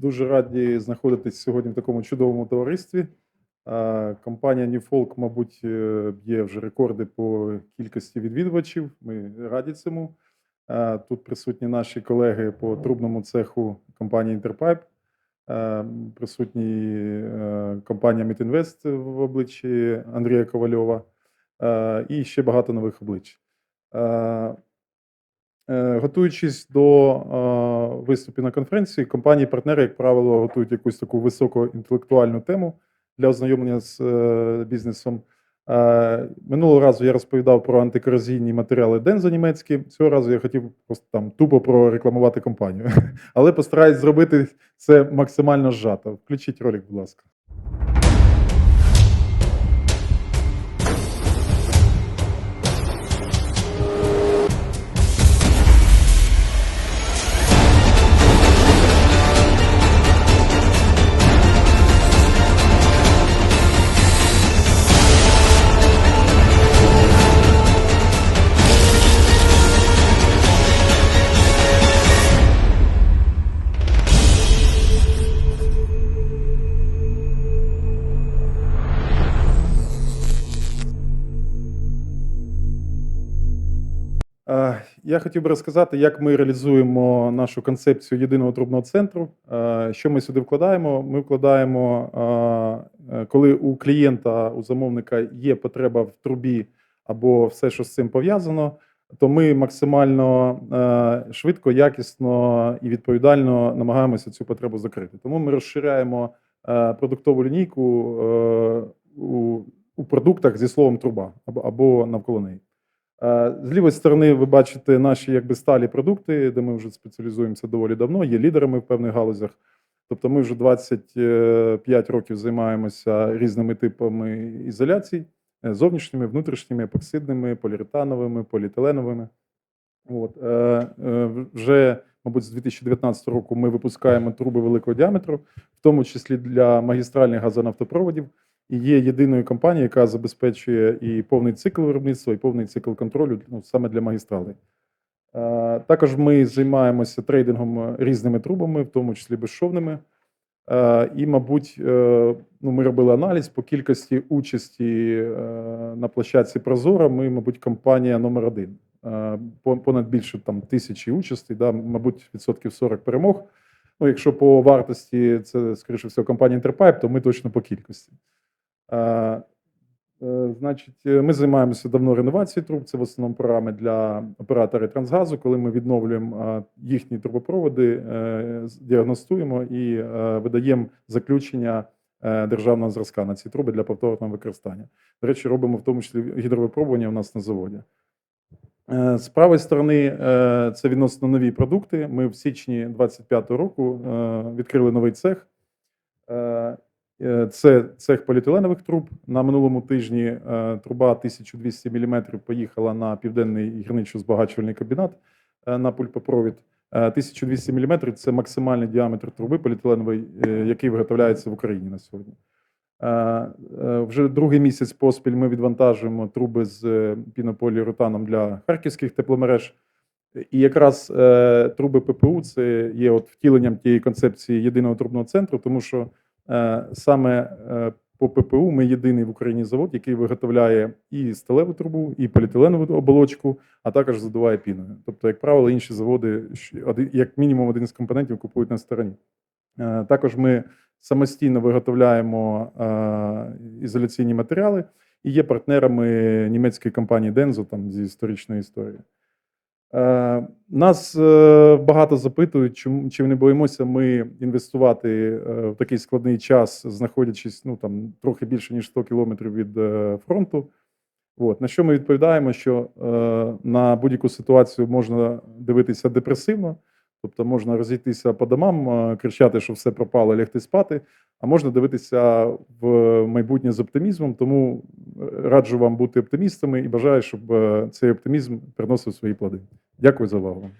дуже раді знаходитись сьогодні в такому чудовому товаристві. Компанія Newfolk, мабуть, е, б'є вже рекорди по кількості відвідувачів. Ми раді цьому. Тут присутні наші колеги по трубному цеху компанії Interpipe. Присутні е, компанія Мітінвест в обличчі Андрія Ковальова і ще багато нових облич. Е, Готуючись до е, виступів на конференції, компанії-партнери, як правило, готують якусь таку високоінтелектуальну тему для ознайомлення з е, бізнесом. Минулого разу я розповідав про антикорозійні матеріали Дензо німецькі. Цього разу я хотів просто там тупо прорекламувати компанію. Але постараюсь зробити це максимально зжато. Включіть ролик, будь ласка. Я хотів би розказати, як ми реалізуємо нашу концепцію єдиного трубного центру. Е, Що ми сюди вкладаємо? Ми вкладаємо, е, е, коли у клієнта, у замовника є потреба в трубі або все, що з цим пов'язано, то ми максимально е, швидко, якісно і відповідально намагаємося цю потребу закрити. Тому ми розширяємо е, продуктову лінійку е, у, продуктах зі словом труба або навколо неї. Е, З лівої сторони ви бачите наші якби сталі продукти, де ми вже спеціалізуємося доволі давно, є лідерами в певних галузях. Тобто ми вже 25 років займаємося різними типами ізоляцій: е, зовнішніми, внутрішніми, епоксидними, поліуретановими, поліетиленовими. От, е, вже, мабуть, з 2019 року ми випускаємо труби великого діаметру, в тому числі для магістральних газонафтопроводів. І є єдиною компанією, яка забезпечує і повний цикл виробництва, і повний цикл контролю ну, саме для магістралей. Також ми займаємося трейдингом різними трубами, в тому числі безшовними. І, мабуть, е, ну, ми робили аналіз по кількості участі е, на площадці Прозора. Ми, мабуть, компанія номер один. Понад більше там тисячі участей, да, мабуть, відсотків 40 перемог. Ну, якщо по вартості це, скоріше всього, компанія Interpipe, то ми точно по кількості. Е, е, Значить, е, ми займаємося давно реновацією труб. Це в основному програми для оператора Трансгазу, коли ми відновлюємо їхні трубопроводи, діагностуємо і видаємо заключення державного зразка на ці труби для повторного використання. До речі, робимо в тому числі гідровипробування у нас на заводі. З правої сторони, це відносно нові продукти. Ми в січні 25-го року відкрили новий цех. Е, Це цех поліетиленових труб. На минулому тижні е, труба 1200 мм поїхала на південний гірничо-збагачувальний комбінат е, на пульпопровід. Е, 1200 мм – це максимальний діаметр труби поліетиленової, який виготовляється в Україні на сьогодні. Вже другий місяць поспіль ми відвантажуємо труби з пінополіуретаном для харківських тепломереж. І якраз труби ППУ це є от втіленням тієї концепції єдиного трубного центру, тому що Саме е, по ППУ ми єдиний в Україні завод, який виготовляє і сталеву трубу, і поліетиленову оболочку, а також задуває піною. Тобто, як правило, інші заводи, як мінімум, один з компонентів купують на стороні. Е, Також ми самостійно виготовляємо е, ізоляційні матеріали і є партнерами німецької компанії Denso там зі історичної історії. Е, Нас е, багато запитують, чому чи не боїмося ми інвестувати е, в такий складний час, знаходячись ну там трохи більше ніж 100 кілометрів від фронту. От на що ми відповідаємо, що на будь-яку ситуацію можна дивитися депресивно, тобто можна розійтися по домам, е, кричати, що все пропало, лягти спати. А можна дивитися в майбутнє з оптимізмом. Тому е, раджу вам бути оптимістами і бажаю, щоб е, цей оптимізм приносив свої плоди. Дякую за увагу.